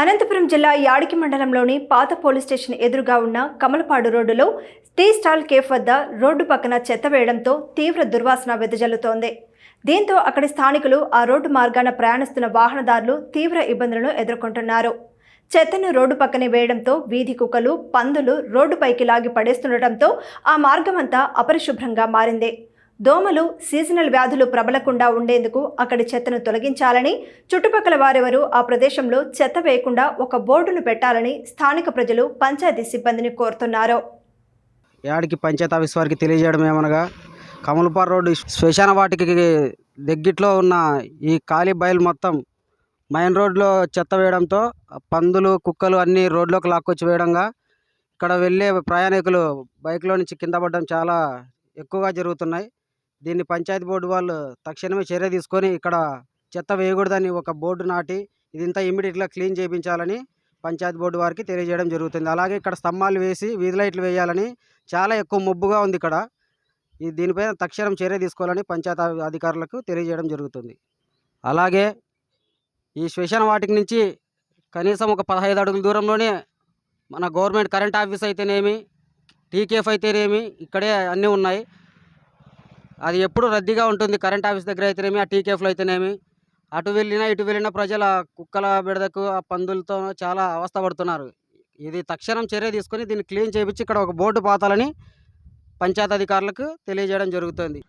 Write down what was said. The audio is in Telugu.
అనంతపురం జిల్లా యాడికి మండలంలోని పాత పోలీస్ స్టేషన్ ఎదురుగా ఉన్న కమలపాడు రోడ్డులో టీ స్టాల్ కేఫ్ వద్ద రోడ్డు పక్కన చెత్త వేయడంతో తీవ్ర దుర్వాసన వెదజల్లుతోంది. దీంతో అక్కడి స్థానికులు ఆ రోడ్డు మార్గాన ప్రయాణిస్తున్న వాహనదారులు తీవ్ర ఇబ్బందులను ఎదుర్కొంటున్నారు. చెత్తను రోడ్డు పక్కనే వేయడంతో వీధి కుక్కలు పందులు రోడ్డుపైకి లాగి పడేస్తుండటంతో ఆ మార్గమంతా అపరిశుభ్రంగా మారింది. దోమలు సీజనల్ వ్యాధులు ప్రబలకుండా ఉండేందుకు అక్కడి చెత్తను తొలగించాలని చుట్టుపక్కల వారెవరు ఆ ప్రదేశంలో చెత్త వేయకుండా ఒక బోర్డును పెట్టాలని స్థానిక ప్రజలు పంచాయతీ సిబ్బందిని కోరుతున్నారు. యాడికి పంచాయతీ ఆఫీస్ వారికి తెలియజేయడం ఏమనగా కమలపార్ రోడ్డు శ్మశాన వాటికి దగ్గిట్లో ఉన్న ఈ ఖాళీ బయలు మొత్తం మెయిన్ రోడ్లో చెత్త వేయడంతో పందులు కుక్కలు అన్నీ రోడ్లోకి లాక్కొచ్చి వేయడంగా ఇక్కడ వెళ్ళే ప్రయాణికులు బైక్లో నుంచి కింద పడడం చాలా ఎక్కువగా జరుగుతున్నాయి. దీన్ని పంచాయతీ బోర్డు వాళ్ళు తక్షణమే చర్య తీసుకొని ఇక్కడ చెత్త వేయకూడదని ఒక బోర్డు నాటి ఇదంతా ఇమీడియట్గా క్లీన్ చేయించాలని పంచాయతీ బోర్డు వారికి తెలియజేయడం జరుగుతుంది. అలాగే ఇక్కడ స్తంభాలు వేసి వీధి లైట్లు వేయాలని చాలా ఎక్కువ మబ్బుగా ఉంది ఇక్కడ. ఈ దీనిపైన తక్షణం చర్య తీసుకోవాలని పంచాయతీ అధికారులకు తెలియజేయడం జరుగుతుంది. అలాగే ఈ శ్మశాన వాటికి నుంచి కనీసం ఒక పదహైదు అడుగుల దూరంలోనే మన గవర్నమెంట్ కరెంట్ ఆఫీస్ అయితేనేమి టీకేఫ్ అయితేనేమి ఇక్కడే అన్నీ ఉన్నాయి. అది ఎప్పుడు రద్దీగా ఉంటుంది. కరెంట్ ఆఫీస్ దగ్గర అయితేనేమి ఆ టీకేఫ్లో అయితేనేమి అటు వెళ్ళినా ఇటు వెళ్ళినా ప్రజల కుక్కల బిడదకు ఆ పందులతో చాలా అవస్థ పడుతున్నారు. ఇది తక్షణం చర్య తీసుకొని దీన్ని క్లీన్ చేయించి ఇక్కడ ఒక బోర్డు పాతాలని పంచాయత్ అధికారులకు తెలియజేయడం జరుగుతుంది.